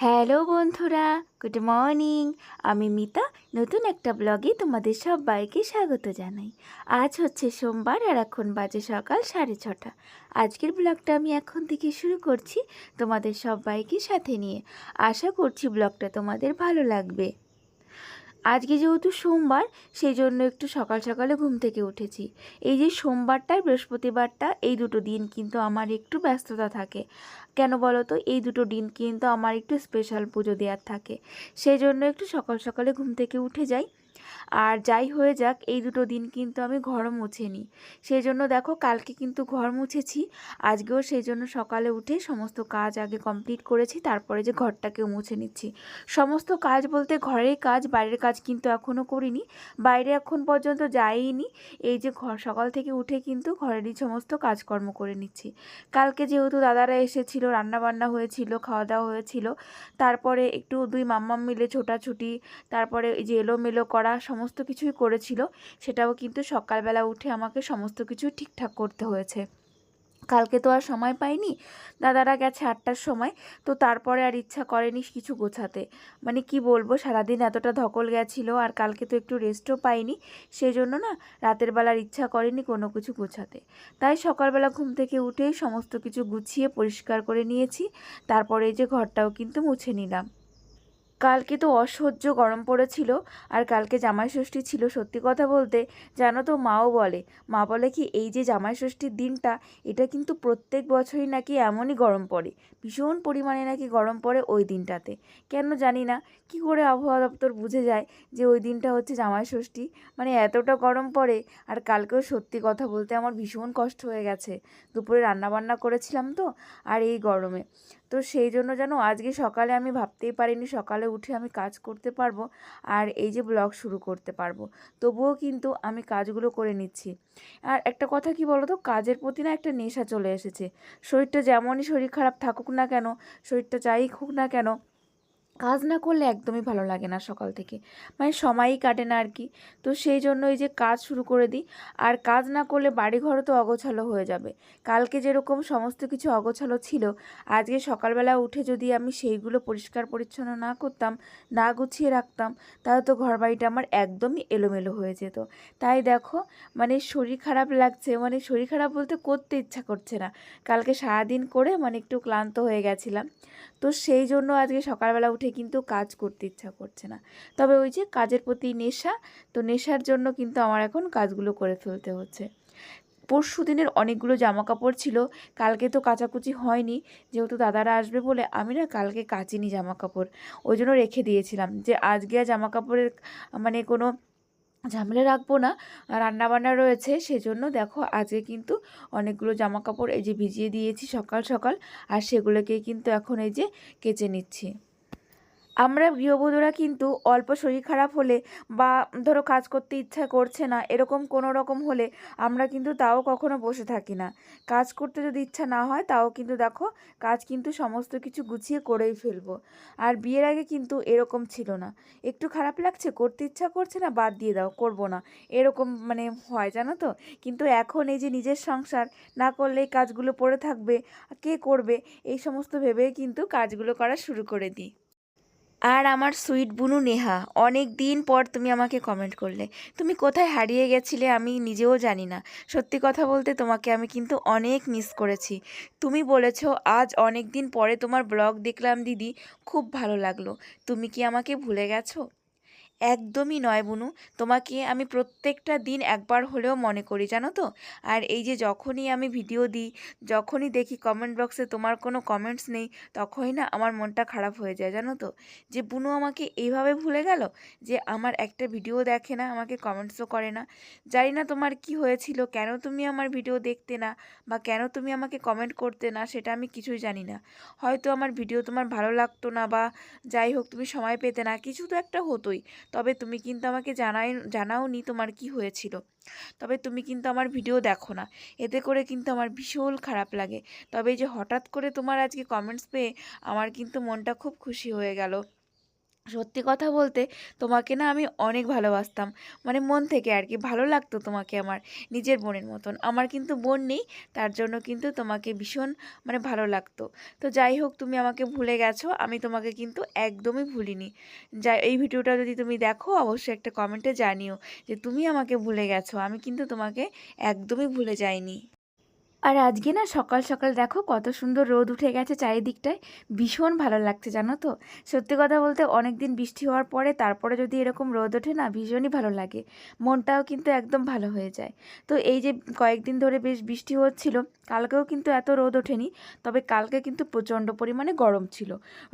Hello বন্ধুরা, good morning. আমি মিতা, নতুন একটা ব্লগে তোমাদের সবাইকে স্বাগত জানাই। আজ হচ্ছে সোমবার আর এখন বাজে সকাল সাড়ে ছটা। আজকের ব্লগটা আমি এখন থেকে শুরু করছি তোমাদের সবাইকে সাথে নিয়ে। আশা করছি ব্লগটা তোমাদের ভালো লাগবে। আজকে যেহেতু সোমবার সেই জন্য একটু সকাল সকালে ঘুম থেকে উঠেছি। এই যে সোমবারটা, বৃহস্পতিবারটা, এই দুটো দিন কিন্তু আমার একটু ব্যস্ততা থাকে। কেন বলো তো এই দুটো দিন কিন্তু আমার একটু স্পেশাল পুজো দেওয়ার থাকে। সেই জন্য একটু সকাল সকালে ঘুম থেকে উঠে যাই। আর যাই হয়ে যাক, এই দুটো দিন কিন্তু আমি ঘর মুছে নিই সেই জন্য দেখো, কালকে কিন্তু ঘর মুছেছি। আজকেও সেই জন্য সকালে উঠে সমস্ত কাজ আগে কমপ্লিট করেছি, তারপরে যে ঘরটাকেও মুছে নিচ্ছি। সমস্ত কাজ বলতে ঘরের কাজ, বাইরের কাজ কিন্তু এখনও করিনি। বাইরে এখন পর্যন্ত যাইনি। এই যে ঘর সকাল থেকে উঠে কিন্তু ঘরেরই সমস্ত কাজকর্ম করে নিচ্ছি। কালকে যেহেতু দাদারা এসেছিল, রান্নাবান্না হয়েছিল খাওয়া দাওয়া হয়েছিল, তারপরে একটু দুই মাম্মাম মিলে ছোটাছুটি, তারপরে যে এলোমেলো করা সমস্ত কিছুই করেছিল, সেটাও কিন্তু সকালবেলা উঠে আমাকে সমস্ত কিছু ঠিকঠাক করতে হয়েছে। কালকে তো আর সময় পাইনি, দাদারা গেছে আটটার সময়, তো তারপরে আর ইচ্ছা করেনি কিছু গোছাতে। মানে কি বলব, সারাদিন এতটা ধকল গেছিল আর কালকে তো একটু রেস্টও পাইনি সেই জন্য না রাতের বেলার ইচ্ছা করেনি কোনো কিছু গোছাতে। তাই সকালবেলা ঘুম থেকে উঠেই সমস্ত কিছু গুছিয়ে পরিষ্কার করে নিয়েছি, তারপরে এই যে ঘরটাও কিন্তু মুছে নিলাম। কালকে তো অসহ্য গরম পড়েছিল আর কালকে জামাই ষষ্ঠী ছিল, সত্যি কথা বলতে জানো তো মাও বলে, মা বলে কি এই যে জামাই ষষ্ঠীর দিনটা, এটা কিন্তু প্রত্যেক বছরই নাকি এমনই গরম পড়ে, ভীষণ পরিমাণে নাকি গরম পড়ে ওই দিনটাতে। কেন জানি না, কি করে আবহাওয়া দপ্তর বুঝে যায় যে ওই দিনটা হচ্ছে জামাই ষষ্ঠী মানে এতটা গরম পড়ে আর কালকেও সত্যি কথা বলতে আমার ভীষণ কষ্ট হয়ে গেছে। দুপুরে রান্নাবান্না করেছিলাম তো, আর এই গরমে। তো সেই জন্য যেন আজকে সকালে আমি ভাবতেই পারিনি সকালে উঠে আমি কাজ করতে পারব আর এই যে ব্লগ শুরু করতে পারব। তবুও কিন্তু আমি কাজগুলো করে নিচ্ছি। আর একটা কথা কি বলো তো কাজের প্রতি না একটা নেশা চলে এসেছে। শরীরটা যেমনই শরীর খারাপ থাকুক না কেন, শরীরটা যাই হোক না কেন কাজ না করলে একদমই ভালো লাগে না সকাল থেকে। মানে সময়ই কাটে না আর কি তো সেই জন্য এই যে কাজ শুরু করে দিই। আর কাজ না করলে বাড়িঘরও তো অগোছালো হয়ে যাবে। কালকে যেরকম সমস্ত কিছু অগোছালো ছিল, আজকে সকালবেলা উঠে যদি আমি সেইগুলো পরিষ্কার পরিচ্ছন্ন না করতাম, না গুছিয়ে রাখতাম, তাহলে তো ঘর বাড়িটা আমার একদমই এলোমেলো হয়ে যেত। তাই দেখো মানে শরীর খারাপ লাগছে মানে শরীর খারাপ বলতে করতে ইচ্ছা করছে না। কালকে সারাদিন করে মানে একটু ক্লান্ত হয়ে গেছিলাম। তো সেই জন্য আজকে সকালবেলা উঠে কিন্তু কাজ করতে ইচ্ছা করছে না। তবে ওই যে কাজের প্রতি নেশা, তো নেশার জন্য কিন্তু আমার এখন কাজগুলো করে ফেলতে হচ্ছে। পরশু দিনের অনেকগুলো জামা কাপড় ছিল, কালকে তো কাচাকুচি হয়নি। যেহেতু দাদারা আসবে বলে আমি না কালকে কাচিনি জামা কাপড় ওই জন্য রেখে দিয়েছিলাম যে আজকে আর জামা কাপড়ের মানে কোনো ঝামেলা রাখব না। রান্নাবান্না রয়েছে, সেজন্য দেখো আজকে কিন্তু অনেকগুলো জামা কাপড় এই যে ভিজিয়ে দিয়েছি সকাল সকাল, আর সেগুলোকে কিন্তু এখন এই যে কেচে নিচ্ছি। আমরা গৃহবধূরা কিন্তু অল্প শরীর খারাপ হলে বা ধরো কাজ করতে ইচ্ছা করছে না, এরকম কোনো রকম হলে আমরা কিন্তু তাও কখনো বসে থাকি না। কাজ করতে যদি ইচ্ছা না হয় তাও কিন্তু দেখো কাজ কিন্তু সমস্ত কিছু গুছিয়ে করেই ফেলব। আর বিয়ের আগে কিন্তু এরকম ছিল না। একটু খারাপ লাগছে, করতে ইচ্ছা করছে না বাদ দিয়ে দাও, করব না। এরকম মানে হয় জানো তো? কিন্তু এখন এই যে নিজের সংসার না করলে এই কাজগুলো পড়ে থাকবে, কে করবে? এই সমস্ত ভেবে কিন্তু কাজগুলো করা শুরু করে দিই। আর আমার সুইট বুনু নেহা, অনেক দিন পর তুমি আমাকে কমেন্ট করলে। তুমি কোথায় হারিয়ে গেছিলে আমি নিজেও জানি না। সত্যি কথা বলতে তোমাকে আমি কিন্তু অনেক মিস করেছি। তুমি বলেছ, আজ অনেক দিন পরে তোমার ব্লগ দেখলাম, দিদি। খুব ভালো লাগল। তুমি কি আমাকে ভুলে গেছো? একদমই নয় বুনু। তোমাকে আমি প্রত্যেকটা দিন একবার হলেও মনে করি, জানো তো? আর এই যে যখনই আমি ভিডিও দিই, যখনই দেখি কমেন্ট বক্সে তোমার কোনো কমেন্টস নেই, তখনই না আমার মনটা খারাপ হয়ে যায়, জানো তো? যে বুনু আমাকে এইভাবে ভুলে গেল যে আমার একটা ভিডিও দেখে না, আমাকে কমেন্টসও করে না। জানি না তোমার কি হয়েছিল, কেন তুমি আমার ভিডিও দেখতে না, বা কেন তুমি আমাকে কমেন্ট করতে না, সেটা আমি কিছুই জানি না। হয়তো আমার ভিডিও তোমার ভালো লাগতো না, বা যাই হোক তুমি সময় পেতে না, কিছু তো একটা হতোই। তবে তুমি কিন্তু আমাকে জানাই, জানাওনি তোমার কি হয়েছিল। তবে তুমি কিন্তু আমার ভিডিও দেখো না। এতে করে কিন্তু আমার ভীষণ খারাপ লাগে। তবে যে হঠাৎ করে তোমার আজকে কমেন্টস পেয়ে, আমার কিন্তু মনটা খুব খুশি হয়ে গেল। সত্যি কথা বলতে তোমাকে না আমি অনেক ভালোবাসতাম। মানে মন থেকে আর কি ভালো লাগতো তোমাকে আমার, নিজের বোনের মতন। আমার কিন্তু বোন নেই, তার জন্য কিন্তু তোমাকে ভীষণ মানে ভালো লাগতো। তো যাই হোক, তুমি আমাকে ভুলে গেছো, আমি তোমাকে কিন্তু একদমই ভুলিনি। যা এই ভিডিওটা যদি তুমি দেখো, অবশ্যই একটা কমেন্টে জানিও যে তুমি আমাকে ভুলে গেছো। আমি কিন্তু তোমাকে একদমই ভুলে যাইনি। আর আজকে না সকাল সকাল দেখো কত সুন্দর রোদ উঠে গেছে চারিদিকটায়। ভীষণ ভালো লাগছে, জানো তো? সত্যি কথা বলতে অনেক দিন বৃষ্টি হওয়ার পরে তারপরে যদি এরকম রোদ ওঠে না, ভীষণই ভালো লাগে। মনটাও কিন্তু একদম ভালো হয়ে যায়। তো এই যে কয়েকদিন ধরে বেশ বৃষ্টি হচ্ছিল, কালকেও কিন্তু এত রোদ ওঠেনি, তবে কালকে কিন্তু প্রচণ্ড পরিমাণে গরম ছিল।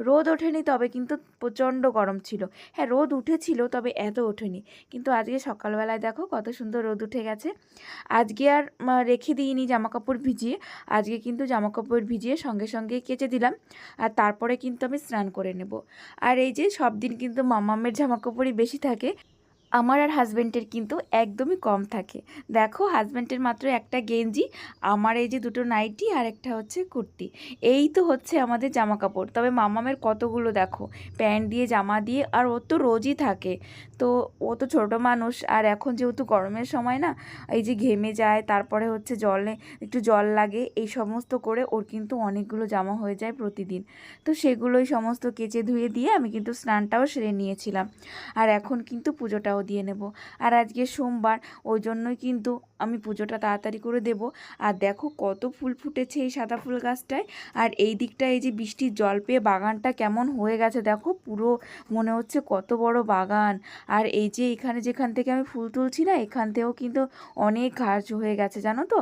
রোদ ওঠেনি, তবে কিন্তু প্রচণ্ড গরম ছিল। হ্যাঁ রোদ উঠেছিল, তবে এত ওঠেনি। কিন্তু আজকে সকালবেলায় দেখো কত সুন্দর রোদ উঠে গেছে। আজকে আর রেখে দিইনি জামা কাপড় ভিজিয়ে আজকে কিন্তু জামা কাপড় ভিজিয়ে সঙ্গে সঙ্গে কেচে দিলাম। আর তারপরে কিন্তু আমি স্নান করে নেব। আর এই যে সব দিন কিন্তু মামামের জামা কাপড়ই বেশি থাকে আমার আর হাজব্যান্ডের কিন্তু একদমই কম থাকে। দেখো হাজব্যান্ডের মাত্র একটা গেঞ্জি, আমার এই যে দুটো নাইটি আর একটা হচ্ছে কুর্তি। এই তো হচ্ছে আমাদের জামা কাপড় তবে মামামের কতগুলো দেখো, প্যান্ট দিয়ে, জামা দিয়ে, আর ও তো রোজই থাকে। তো ও তো ছোটো মানুষ, আর এখন যেহেতু গরমের সময় না, এই যে ঘেমে যায়, তারপরে হচ্ছে জলে, একটু জল লাগে, এই সমস্ত করে ওর কিন্তু অনেকগুলো জামা হয়ে যায় প্রতিদিন। তো সেগুলোই সমস্ত কেচে ধুয়ে দিয়ে আমি কিন্তু স্নানটাও সেরে নিয়েছিলাম। আর এখন কিন্তু পুজোটাও দিয়ে নেব। আর আজকে সোমবার, ওই জন্যই কিন্তু আমি পুজোটা তাড়াতাড়ি করে দেব। আর দেখো কত ফুল ফুটেছে এই সাদা ফুল গাছটায়। আর এই দিকটা এই যে বৃষ্টির জল পেয়ে বাগানটা কেমন হয়ে গেছে দেখো, পুরো মনে হচ্ছে কত বড় বাগান। আর এই যে এখানে যেখান থেকে আমি ফুল তুলছি না, এখান থেকেও কিন্তু অনেক ঘাস হয়ে গেছে, জানো তো?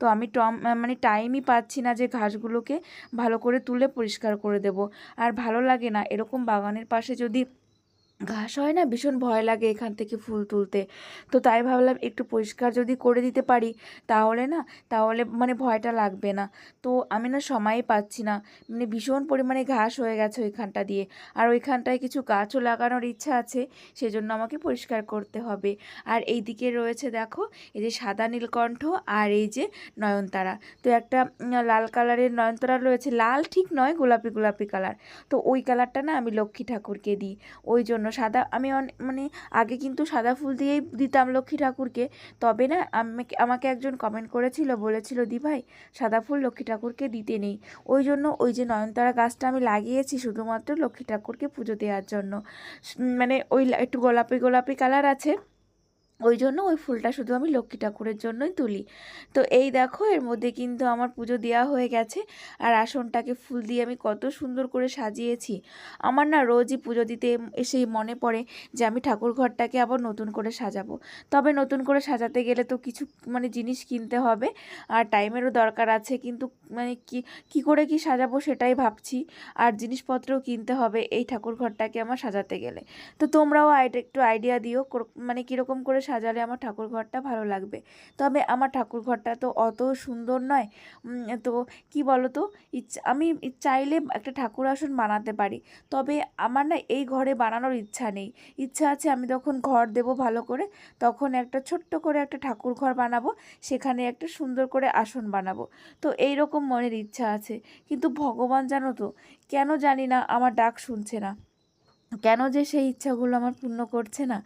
তো আমি টম মানে টাইমই পাচ্ছি না যে ঘাসগুলোকে ভালো করে তুলে পরিষ্কার করে দেব। আর ভালো লাগে না এরকম বাগানের পাশে যদি ঘাস হয় না, ভীষণ ভয় লাগে এখান থেকে ফুল তুলতে। তো তাই ভাবলাম একটু পরিষ্কার যদি করে দিতে পারি, তাহলে না, তাহলে মানে ভয়টা লাগবে না। তো আমি না সময়ই পাচ্ছি না মানে ভীষণ পরিমাণে ঘাস হয়ে গেছে ওইখানটা দিয়ে। আর ওইখানটায় কিছু গাছও লাগানোর ইচ্ছা আছে, সেজন্য আমাকে পরিষ্কার করতে হবে। আর এই দিকে রয়েছে দেখো, এই যে সাদা নীলকণ্ঠ আর এই যে নয়নতারা। তো একটা লাল কালারের নয়নতারা রয়েছে, লাল ঠিক নয়, গোলাপি গোলাপি কালার। তো ওই কালারটা না আমি লক্ষ্মী ঠাকুরকে দিই। ওই জন্য সাদা, আমি মানে আগে কিন্তু সাদা ফুল দিয়েই দিতাম লক্ষ্মী ঠাকুরকে। তবে না, আমাকে আমাকে একজন কমেন্ট করেছিল, বলেছিল, দি ভাই, সাদা ফুল লক্ষ্মী ঠাকুরকে দিতে নেই। ওই জন্য ওই যে নয়নতারা গাছটা আমি লাগিয়েছি শুধুমাত্র লক্ষ্মী ঠাকুরকে পুজো দেওয়ার জন্য। মানে ওই একটু গোলাপি গোলাপি কালার আছে। ওই জন্য ওই ফুলটা শুধু আমি লক্ষ্মী ঠাকুরের জন্যই তুলি। তো এই দেখো, এর মধ্যে কিন্তু আমার পুজো দেওয়া হয়ে গেছে আর আসনটাকে ফুল দিয়ে আমি কত সুন্দর করে সাজিয়েছি। আমার না রোজই পুজো দিতে এসেই মনে পড়ে যে আমি ঠাকুর ঘরটাকে আবার নতুন করে সাজাবো। তবে নতুন করে সাজাতে গেলে তো কিছু মানে জিনিস কিনতে হবে আর টাইমেরও দরকার আছে, কিন্তু মানে কি কি করে কি সাজাবো সেটাই ভাবছি। আর জিনিসপত্রও কিনতে হবে এই ঠাকুর ঘরটাকে আমার সাজাতে গেলে। তো তোমরাও একটু আইডিয়া দিও মানে কীরকম করে সাজালে আমার ঠাকুর ঘরটা ভালো লাগবে। তবে আমার ঠাকুর ঘরটা তো অত সুন্দর নয়। তো কি বলো তো আমি চাইলে একটা ঠাকুর আসন বানাতে পারি। তবে আমার না এই ঘরে বানানোর ইচ্ছা নেই। ইচ্ছা আছে আমি যখন ঘর দেব ভালো করে, তখন একটা ছোট্ট করে একটা ঠাকুর ঘর বানাবো, সেখানে একটা সুন্দর করে আসন বানাবো। তো এই রকম মনের ইচ্ছা আছে। কিন্তু ভগবান জানো তো, কেন জানি না আমার ডাক শুনছে না। কেন যে সেই ইচ্ছাগুলো আমার পূর্ণ করছে না?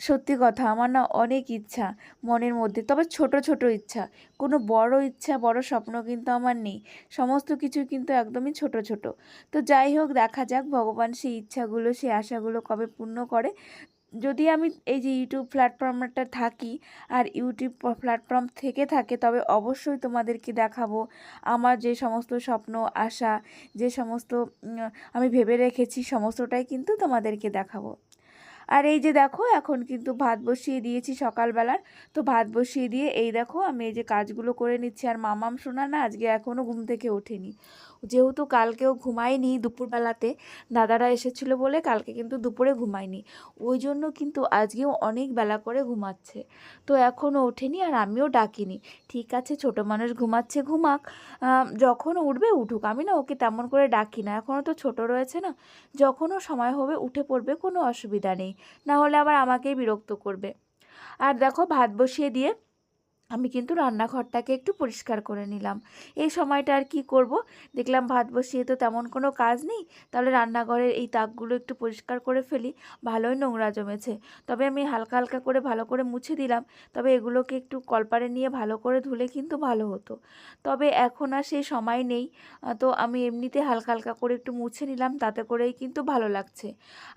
সত্যি কথা, আমার না অনেক ইচ্ছা মনের মধ্যে, তবে ছোট ছোট ইচ্ছা। কোনো বড় ইচ্ছা, বড় স্বপ্ন কিন্তু আমার নেই। সমস্ত কিছু কিন্তু একদমই ছোট ছোট। তো যাই হোক, দেখা যাক, ভগবান সেই ইচ্ছাগুলো, সেই আশাগুলো কবে পূর্ণ করে। যদি আমি এই যে ইউটিউব প্ল্যাটফর্মটা থাকি আর ইউটিউব প্ল্যাটফর্ম থেকে থাকে, তবে অবশ্যই তোমাদেরকে দেখাবো আমার যে সমস্ত স্বপ্ন, আশা, যে সমস্ত আমি ভেবে রেখেছি, সমস্তটাই কিন্তু তোমাদেরকে দেখাবো। আর এই যে দেখো, এখন কিন্তু ভাত বসিয়ে দিয়েছি সকালবেলার। তো ভাত বসিয়ে দিয়ে এই দেখো, আমি এই যে কাজগুলো করে নিচ্ছি। আর মামাম শোনা না আজকে এখনও ঘুম থেকে ওঠেনি। যেহেতু কালকেও ঘুমায়নি দুপুরবেলাতে, দাদারা এসেছিল বলে কালকে কিন্তু দুপুরে ঘুমায়নি। ওই জন্য কিন্তু আজকেও অনেক বেলা করে ঘুমাচ্ছে। তো এখনও ওঠেনি আর আমিও ডাকিনি। ঠিক আছে, ছোট মানুষ ঘুমাচ্ছে, ঘুমাক। যখন উঠবে উঠুক। আমি না ওকে তেমন করে ডাকি না। এখনও তো ছোট রয়েছে না। যখনও সময় হবে উঠে পড়বে, কোনো অসুবিধা নেই। না হলে আবার আমাকেই বিরক্ত করবে। আর দেখো ভাত বসিয়ে দিয়ে আমি কিন্তু রান্নাঘরটাকে একটু পরিষ্কার করে নিলাম। এই সময়টা আর কি করব? দেখলাম ভাত বসিয়ে তো তেমন কোনো কাজ নেই। তাহলে রান্নাঘরের এই তাকগুলো একটু পরিষ্কার করে ফেলি, ভালোই নোংরা জমেছে। তবে আমি হালকা হালকা করে ভালো করে মুছে দিলাম। তবে এগুলোকে একটু কলপারে নিয়ে ভালো করে ধুলে কিন্তু ভালো হতো। তবে এখন আর সেই সময় নেই। তো আমি এমনিতে হালকা হালকা করে একটু মুছে নিলাম, তাতে করেই কিন্তু ভালো লাগছে।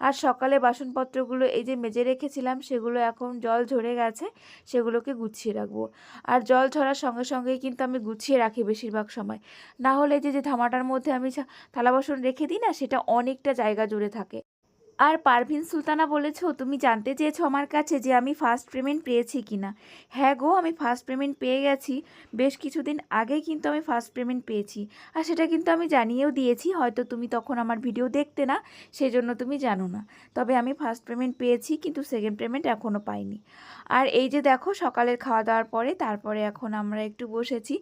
আর সকালে বাসনপত্রগুলো এই যে মেজে রেখেছিলাম, সেগুলো এখন জল ঝরে গেছে, সেগুলোকে গুছিয়ে রাখব। আর জল ছড়ার সঙ্গে সঙ্গেই কিন্তু আমি গুছিয়ে রাখি বেশিরভাগ সময়। না হলে যে যে ধামাটার মধ্যে আমি থালা বাসন রেখে দিই না, সেটা অনেকটা জায়গা জুড়ে থাকে। আর পারভিন সুলতানা বলেছ তুমি জানতে চেয়েছো আমার কাছে যে আমি ফার্স্ট পেমেন্ট পেয়েছি কি না হ্যাঁ গো, আমি ফার্স্ট পেমেন্ট পেয়ে গেছি। বেশ কিছুদিন আগে কিন্তু আমি ফার্স্ট পেমেন্ট পেয়েছি। আর সেটা কিন্তু আমি জানিয়েও দিয়েছি, হয়তো তুমি তখন আমার ভিডিও দেখতে না সেই জন্য তুমি জানো না। তবে আমি ফার্স্ট পেমেন্ট পেয়েছি, কিন্তু সেকেন্ড পেমেন্ট এখনও পাইনি। আর এই যে দেখো, সকালের খাওয়া দাওয়ার পরে, তারপরে এখন আমরা একটু বসেছি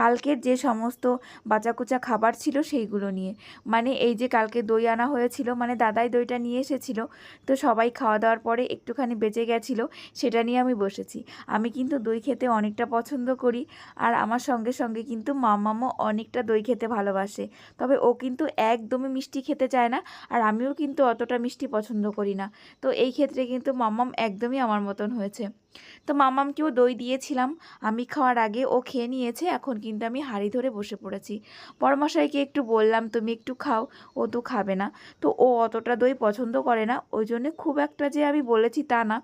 কালকের যে সমস্ত বাঁচাকুচা খাবার ছিল, সেইগুলো নিয়ে। মানে এই যে কালকে দই আনা হয়েছিল মানে দাদাই দইটা নিয়ে এসেছিল। তো সবাই খাওয়া দাওয়ার পরে একটুখানি বেঁচে গেছিল, সেটা নিয়ে আমি বসেছি। আমি কিন্তু দই খেতে অনেকটা পছন্দ করি আর আমার সঙ্গে সঙ্গে কিন্তু মামামও অনেকটা দই খেতে ভালোবাসে। তবে ও কিন্তু একদমই মিষ্টি খেতে চায় না আর আমিও কিন্তু অতটা মিষ্টি পছন্দ করি না। তো এই ক্ষেত্রে কিন্তু মামাম একদমই আমার মতন হয়েছে। তো মামামকেও দই দিয়েছিলাম। আমি খাওয়ার আগে ও খেয়ে নিয়েছে, এখন কিন্তু আমি হাঁড়ি ধরে বসে পড়েছি। পরমশাইকে একটু বললাম, তুমি একটু খাও, ও তো খাবে না। তো ও অতটা দই পছন্দ করে না, ওই জন্যে খুব একটা যে আমি বলেছি তা না।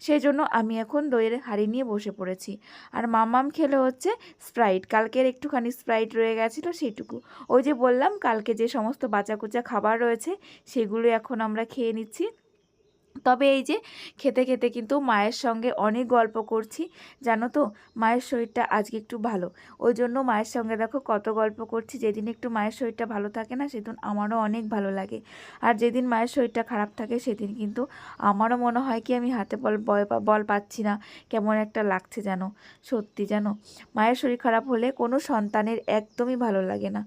সেই জন্য আমি এখন দইয়ের হাঁড়ি নিয়ে বসে পড়েছি। আর মামাম খেলে হচ্ছে স্প্রাইট। কালকের একটুখানি স্প্রাইট রয়ে গেছিল সেটুকু। ওই যে বললাম, কালকে যে সমস্ত বাঁচাকুচা খাবার রয়েছে, সেগুলো এখন আমরা খেয়ে নিচ্ছি। তবে এই যে খেতে খেতে কিন্তু মায়ের সঙ্গে অনেক গল্প করছি, জানো তো? মায়ের শরীরটা আজকে একটু ভালো। ওই জন্য মায়ের সঙ্গে দেখো কত গল্প করছি। যেদিন একটু মায়ের শরীরটা ভালো থাকে না, সেদিন আমারও অনেক ভালো লাগে। আর যেদিন মায়ের শরীরটা খারাপ থাকে, সেদিন কিন্তু আমারও মনে হয় কি আমি হাতে বল বল পাচ্ছি না। কেমন একটা লাগছে যেন, সত্যি জানো মায়ের শরীর খারাপ হলে কোনো সন্তানের একদমই ভালো লাগে না।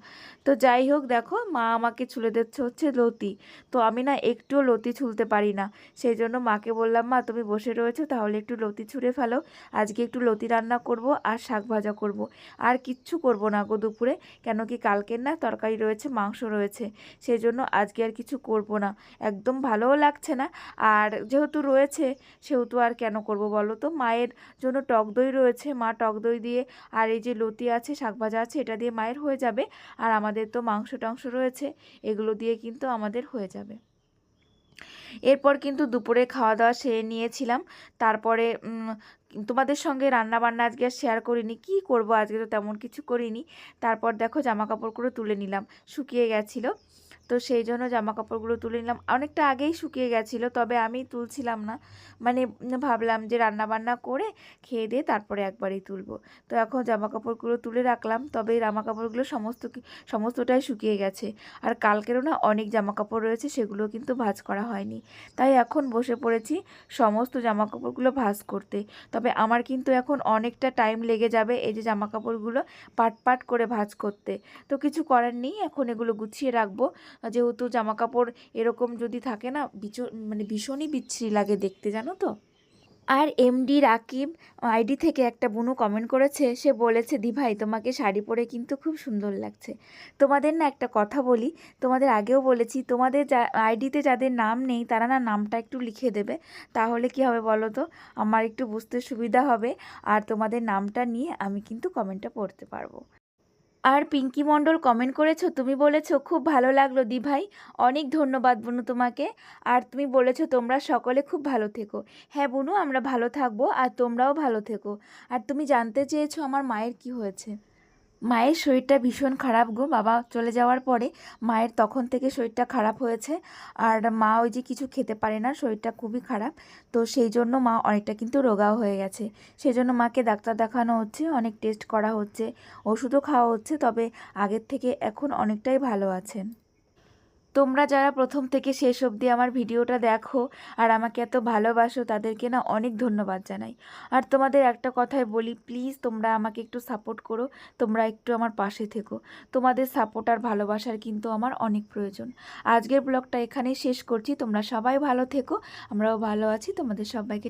তো যাই হোক দেখো, মা আমাকে ছুলে দিচ্ছে হচ্ছে লতি। তো আমি না একটুও লতি ছুলতে পারি না। সেই জন্য মাকে বললাম, মা, তুমি বসে রয়েছো, তাহলে একটু লতি ছুঁড়ে ফেলো। আজকে একটু লতি রান্না করব আর শাক ভাজা করব। আর কিচ্ছু করব না গো দুপুরে, কেন কি কালকের না তরকারি রয়েছে, মাংস রয়েছে। সেই জন্য আজকে আর কিছু করব না। একদম ভালোও লাগছে না। আর যেহেতু রয়েছে, সেহেতু আর কেন করব বলো তো? মায়ের জন্য টক দই রয়েছে। মা টক দই দিয়ে আর এই যে লতি আছে, শাক ভাজা আছে, এটা দিয়ে মায়ের হয়ে যাবে। আর আমাদের তো মাংস টাংস রয়েছে, এগুলো দিয়ে কিন্তু আমাদের হয়ে যাবে। এরপর কিন্তু দুপুরে খাওয়া দাওয়া সেরে নিয়েছিলাম। তারপরে তোমাদের সঙ্গে রান্না বান্না আজকে আর শেয়ার করিনি। কি করব আজকে তো তেমন কিছু করিনি। তারপর দেখো জামা কাপড়গুলো তুলে নিলাম। শুকিয়ে গেছিল। তো সেই জন্য জামা কাপড়গুলো তুলে নিলাম। অনেকটা আগেই শুকিয়ে গেছিল, তবে আমি তুলছিলাম না। মানে ভাবলাম যে রান্না বান্না করে খেয়ে দিয়ে তারপরে একবারই তুলবো। তো এখন জামা কাপড়গুলো তুলে রাখলাম, তবে জামা কাপড়গুলো সমস্ত সমস্তটাই শুকিয়ে গেছে। আর কালকেরও না অনেক জামা কাপড় রয়েছে সেগুলো কিন্তু ভাজ করা হয়নি। তাই এখন বসে পড়েছি সমস্ত জামা কাপড়গুলো ভাজ করতে। তবে আমার কিন্তু এখন অনেকটা টাইম লেগে যাবে এই যে জামা কাপড়গুলো পাট পাট করে ভাজ করতে। তো কিছু করার নেই, এখন এগুলো গুছিয়ে রাখব। যেহেতু জামা কাপড় এরকম যদি থাকে না ভীষণ মানে ভীষণই বিচ্ছিরি লাগে দেখতে, জানো তো? আর এমডি রাকিব আইডি থেকে একটা বুনু কমেন্ট করেছে, সে বলেছে, দি ভাই, তোমাকে শাড়ি পরে কিন্তু খুব সুন্দর লাগছে। তোমাদের না একটা কথা বলি, তোমাদের আগেও বলেছি, তোমাদের যা, আইডিতে যাদের নাম নেই, তারা না নামটা একটু লিখে দেবে। তাহলে কি হবে বলো তো? আমার একটু বুঝতে সুবিধা হবে। আর তোমাদের নামটা নিয়ে আমি কিন্তু কমেন্টটা পড়তে পারব। আর পিঙ্কি মণ্ডল কমেন্ট করেছ, তুমি বলেছ, খুব ভালো লাগল দি ভাই অনেক ধন্যবাদ বনু তোমাকে। আর তুমি বলেছ, তোমরা সকলে খুব ভালো থেকো। হ্যাঁ বনু, আমরা ভালো থাকব আর তোমরাও ভালো থেকো। আর তুমি জানতে চেয়েছো আমার মায়ের কি হয়েছে। মায়ের শরীরটা ভীষণ খারাপ গো। বাবা চলে যাওয়ার পরে মায়ের তখন থেকে শরীরটা খারাপ হয়েছে। আর মা ওই যে কিছু খেতে পারে না, শরীরটা খুবই খারাপ। তো সেই জন্য মা অনেকটা কিন্তু রোগাও হয়ে গেছে। সেই জন্য মাকে ডাক্তার দেখানো হচ্ছে, অনেক টেস্ট করা হচ্ছে, ওষুধও খাওয়া হচ্ছে, তবে আগের থেকে এখন অনেকটাই ভালো আছেন। তোমরা যারা প্রথম থেকে শেষ অবধি আমার ভিডিওটা দেখো আর আমাকে এত ভালোবাসো, তাদেরকে না অনেক ধন্যবাদ জানাই। আর তোমাদের একটা কথাই বলি প্লিজ তোমরা আমাকে একটু সাপোর্ট করো, তোমরা একটু আমার পাশে থেকো। তোমাদের সাপোর্ট আর ভালোবাসার কিন্তু আমার অনেক প্রয়োজন। আজকের ব্লগটা এখানেই শেষ করছি, তোমরা সবাই ভালো থেকো, আমরাও ভালো আছি, তোমাদের সবাইকে